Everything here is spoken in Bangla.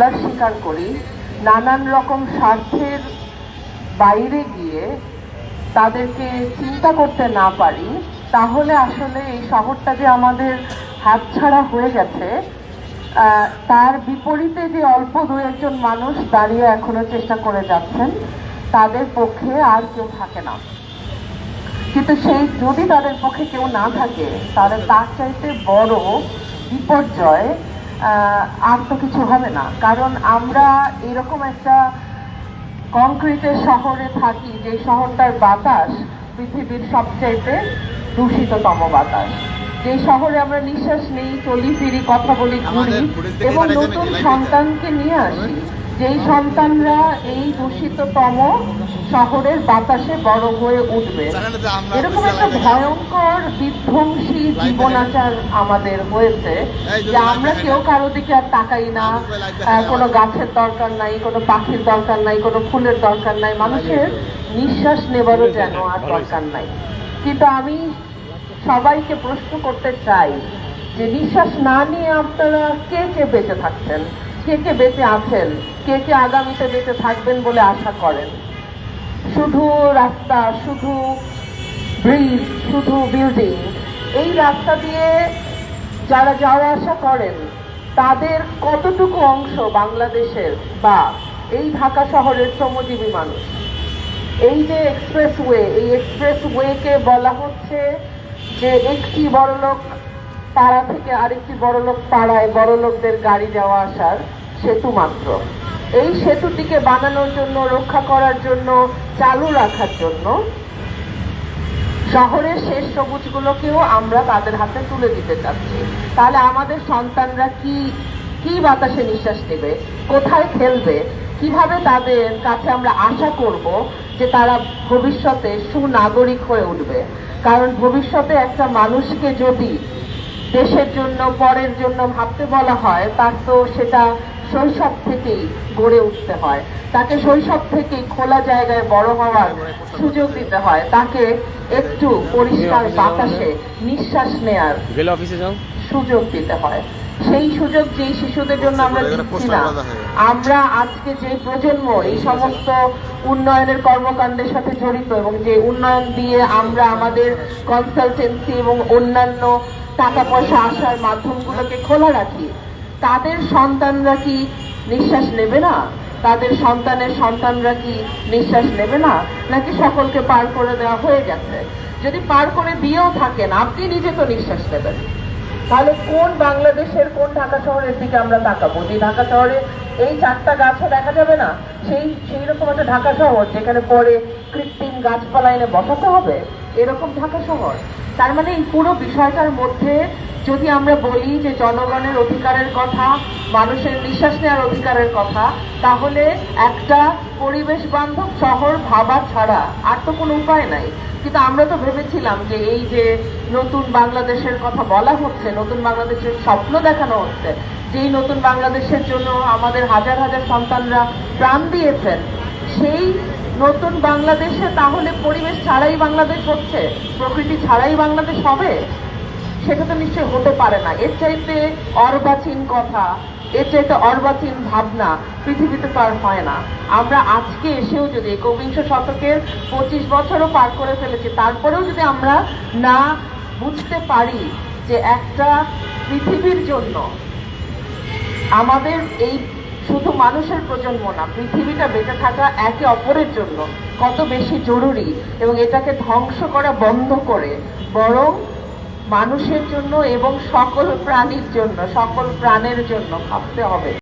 স্বীকার করি, নানান রকম স্বার্থের বাইরে গিয়ে তাদেরকে চিন্তা করতে না পারি, তাহলে আসলে এই শহরটা যে আমাদের হাতছাড়া হয়ে গেছে তার বিপরীতে যে অল্প দু একজন মানুষ দাঁড়িয়ে এখনও চেষ্টা করে যাচ্ছেন, তাদের পক্ষে আর কেউ থাকে না। কিন্তু সেই যদি তাদের পক্ষে কেউ না থাকে, তাহলে তার চাইতে বড় বিপর্যয় আর তো কিছু হবে না। কারণ আমরা এরকম একটা কংক্রিটের শহরে থাকি যে শহরটার বাতাস পৃথিবীর সবচাইতে দূষিততম বাতাস। যে শহরে আমরা নিঃশ্বাস নেই চলি ফিরি কথা বলি ঘুরি এবং নতুন সন্তানকে নিয়ে আসি। যেই সন্তানরা এই দূষিততম শহরের বাতাসে বড় হয়ে উঠবে। এরকম একটা ভয়ঙ্কর বিধ্বংসী জীবনাচার আমাদের হয়েছে যে আমরা কেউ কারও দিকে আর তাকাই না। কোনো গাছের দরকার নাই কোনো পাখির দরকার নাই কোনো ফুলের দরকার নাই। মানুষের নিঃশ্বাস নেবারও যেন আর দরকার নাই। কিন্তু আমি সবাইকে প্রশ্ন করতে চাই যে নিঃশ্বাস না নিয়ে আপনারা কে কে বেঁচে থাকছেন? কে কে বেঁচে আছেন? কে কে আগামীতে বেঁচে থাকবেন বলে আশা করেন? শুধু রাস্তা, শুধু ব্রিজ, শুধু বিল্ডিং এই রাস্তা দিয়ে যারা যাওয়া আসা করেন, তাদের কতটুকু অংশ বাংলাদেশের বা এই ঢাকা শহরের শ্রমজীবী মানুষ? এই যে এক্সপ্রেসওয়ে এই এক্সপ্রেসওয়েকে বলা হচ্ছে যে একটি বড়লোক পাড়া থেকে আরেকটি বড়লোক পাড়ায় বড়লোকদের গাড়ি যাওয়া আসার সেতু মাত্র। এই সেতুটিকে বানানোর জন্য, রক্ষা করার জন্য, চালু রাখার জন্য শহরের শেষ সবুজগুলোকেও আমরা তাদের হাতে তুলে দিতে চাচ্ছি। তাহলে আমাদের সন্তানরা কি কি বাতাসে নিঃশ্বাস নেবে? কোথায় খেলবে? কীভাবে তাদের কাছে আমরা আশা করব যে তারা ভবিষ্যতে সুনাগরিক হয়ে উঠবে? কারণ ভবিষ্যতে একটা মানুষকে যদি দেশের জন্য পরের জন্য ভাবতে বলা হয় তার তো সেটা শৈশব থেকেই গড়ে উঠতে হয়। তাকে শৈশব থেকেই খোলা জায়গায় বড় হওয়ার সুযোগ দিতে হয়। তাকে একটু পরিষ্কার বাতাসে নিঃশ্বাস নেয়ার সুযোগ দিতে হয়। সেই সুযোগ যেই শিশুদের জন্য আমরা দিচ্ছি না। আমরা আজকে যে প্রজন্ম এই সমস্ত উন্নয়নের কর্মকাণ্ডের সাথে জড়িত এবং যে উন্নয়ন দিয়ে আমরা আমাদের কনসালটেন্সি এবং অন্যান্য টাকা পয়সা আসার মাধ্যমগুলোকে খোলা রাখি তাদের সন্তানরা কি নিঃশ্বাস নেবে না? তাদের সন্তানের সন্তানরা কি নিঃশ্বাস নেবে না? নাকি সকলকে পার করে দেওয়া হয়ে গেছে? যদি পার করে দিয়েও থাকেন আপনি নিজে তো নিঃশ্বাস নেবেন। তাহলে কোন বাংলাদেশের কোন ঢাকা শহরের দিকে আমরা তাকাবো? যে ঢাকা শহরে এই চারটা গাছও দেখা যাবে না, সেই সেই রকম একটা ঢাকা শহর যেখানে পরে কৃত্রিম গাছপালা এনে বসাতে হবে? এরকম ঢাকা শহর। তার মানে এই পুরো বিষয়টার মধ্যে যদি আমরা বলি যে জনগণের অধিকারের কথা, মানুষের নিঃশ্বাস নেওয়ার অধিকারের কথা, তাহলে একটা পরিবেশ বান্ধব শহর ভাবা ছাড়া আর তো কোনো উপায় নাই। কিন্তু আমরা তো ভেবেছিলাম যে এই যে নতুন বাংলাদেশের কথা বলা হচ্ছে, নতুন বাংলাদেশের স্বপ্ন দেখানো হচ্ছে, যেই নতুন বাংলাদেশের জন্য আমাদের হাজার হাজার সন্তানরা প্রাণ দিয়েছেন, সেই নতুন বাংলাদেশে তাহলে পরিবেশ ছাড়াই বাংলাদেশ হচ্ছে, প্রকৃতি ছাড়াই বাংলাদেশ হবে? সেটা তো নিশ্চয়ই হতে পারে না। এর চাইতে অর্বাচীন কথা, এর চাইতে অর্বাচীন ভাবনা পৃথিবীতে আর হয় না। আমরা আজকে এসেও যদি একবিংশ শতকের পঁচিশ বছরও পার করে ফেলেছি, তারপরেও যদি আমরা না বুঝতে পারি যে একটা পৃথিবীর জন্য আমাদের এই শুধু মানুষের প্রজন্ম না, পৃথিবীটা বেঁচে থাকা একে অপরের জন্য কত বেশি জরুরি এবং এটাকে ধ্বংস করা বন্ধ করে, বরং মানুষের জন্য এবং সকল প্রাণীর জন্য সকল প্রাণের জন্য ভাবতে হবে।